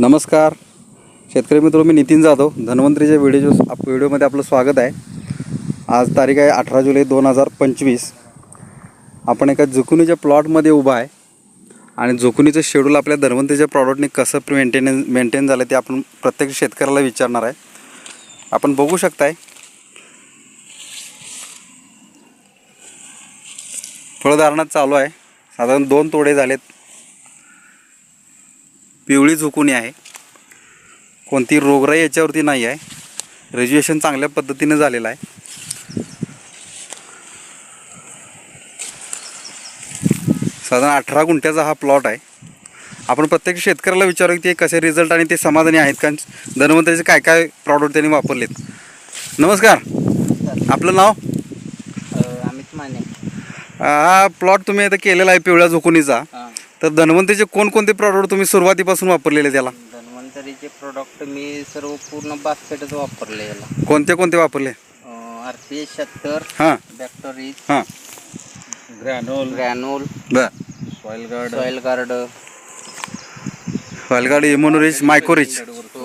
नमस्कार. शेतकरी मित्र मी नितीन जाधव. धन्वंतरीच्या व्हिडिओ आप व्हिडिओमध्ये आपलं स्वागत आहे. आज तारीख आहे अठरा जुलै दोन हजार पंचवीस. आपण एका जुकुनीच्या प्लॉटमध्ये उभा आहे. आणि झुकुनीचं शेड्यूल आपल्या धन्वंतरीच्या प्रॉडक्टने कसं मेंटेन मेंटेन झालं ते आपण प्रत्येक शेतकऱ्याला विचारणार आहे. आपण बघू शकताय. फळधारणा चालू आहे. साधारण दोन तोडे झालेत. पिवळी झुकुनी आहे. कोणती रोगराई याच्यावरती नाही आहे. रेज्युएशन चांगल्या पद्धतीने झालेलं आहे. साधारण अठरा गुंठ्याचा हा प्लॉट आहे. आपण प्रत्येक शेतकऱ्याला विचारू की ते कसे रिझल्ट आणि ते समाधानी आहेत कारण धन्वंतरीचे काय काय प्रॉडक्ट त्यांनी वापरलेत. नमस्कार. आपलं नाव? अमित माने. हा प्लॉट तुम्ही आता केलेला आहे पिवळ्या झुकुनीचा. तर धन्वंतरीचे कोणकोणते प्रॉडक्ट तुम्ही सुरुवातीपासून वापरलेले त्याला? धन्वंतरीचे प्रोडक्ट मी सर्व पूर्ण बास्केटच वापरले याला. कोणते कोणते वापरले? आर पी एस शहात्तर हां. बॅक्टरीज हां. ग्रॅनोल ग्रॅनोल बर. सॉइल गार्ड सॉइल गार्ड फालगाडी इम्युनोरिच मायकोरिच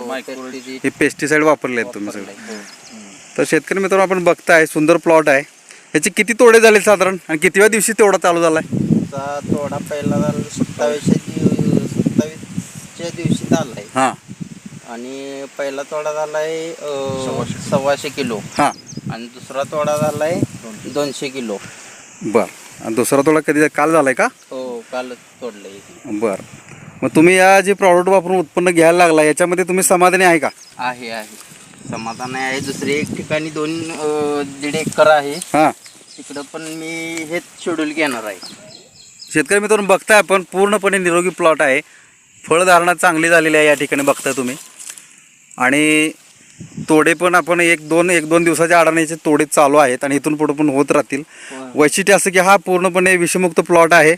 मायक्रोरिच हे पेस्टिसाईड वापरले आहेत तुम्ही सगळे. तर शेतकरी मित्रांनो आपण बघताय सुंदर प्लॉट आहे. ह्याचे किती तोडे झाले साधारण? आणि कितव्या दिवशी तेवढा चालू झाला आहे चा थोडा पहिला झाला सत्तावीसशे दिव सत्तावीसच्या दिवशी झालाय हां. आणि पहिला तोडा झालाय अं, सव्वाशे. किलो. हां. आणि दुसरा तोडा झालाय दोनशे. किलो. बरं. आणि दुसरा तोडा कधी काल झाला आहे का? हो कालच तोडलंय बरं. मग तुम्ही या जे प्रॉडक्ट वापरून उत्पन्न घ्यायला लागला याच्यामध्ये तुम्ही समाधानी आहे का? आहे आहे. समाधान आहे. दुसरी एक ठिकाणी दोन अं, दीड एकर आहे. हां. तिकडं पण मी हेच शेड्यूल घेणार आहे. शेतकरी मित्रांनो बघताय आपण पूर्णपणे निरोगी प्लॉट आहे. फळधारणा चांगली झालेली आहे या ठिकाणी बघताय तुम्ही. आणि तोडे पण आपण एक दोन एक दोन दिवसाच्या आडाण्याचे तोडे चालू आहेत आणि इथून पुढे पण होत राहतील. वैशिष्ट्य असं की हा पूर्णपणे विषमुक्त प्लॉट आहे.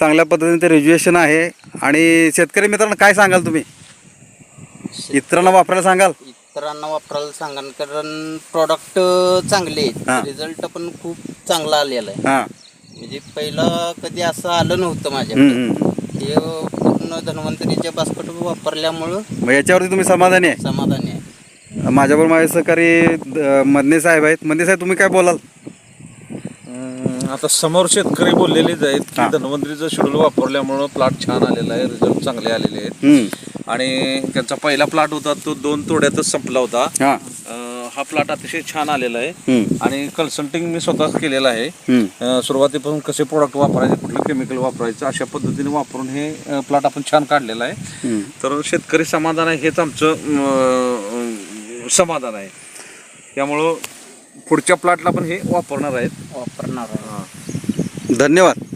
चांगल्या पद्धतीने ते रेज्युएशन आहे. आणि शेतकरी मित्रांनो काय सांगाल तुम्ही? इतरांना वापरायला सांगाल? इतरांना वापरायला सांगा ना, कारण प्रॉडक्ट चांगले हा. आहेत रिझल्ट पण खूप चांगला आलेला आहे. हां. म्हणजे पहिलं कधी असं आलं नव्हतं हम्म. हे पूर्ण धन्वंतरीच्या बास्केट वापरल्यामुळं मग याच्यावरती तुम्ही समाधानी आहे? समाधानी आहे. माझ्याबरोबर माझे सहकारी अं, मदने साहेब आहेत. मदने साहेब तुम्ही काय बोलाल? आता समोर शेतकरी बोललेलेच आहेत. की धन्वंतरीचं शेड्यूल वापरल्यामुळं प्लाट छान आलेला आहे रिझल्ट चांगले आलेले आहेत. हम्म. आणि त्यांचा पहिला प्लाट होता तो दोन तोड्यातच संपला होता. हां. हा प्लाट अतिशय छान आलेला आहे. आणि कन्सल्टिंग मी स्वतःच केलेलं आहे. अं, सुरुवातीपासून कसे प्रोडक्ट वापरायचे कुठलं केमिकल वापरायचं अशा पद्धतीने वापरून हे प्लॉट आपण छान काढलेला आहे. तर शेतकरी समाधान आहे हेच आमचं अं, समाधान आहे. त्यामुळं पुढच्या प्लॉटला पण हे वापरणार आहेत. वापरणार धन्यवाद.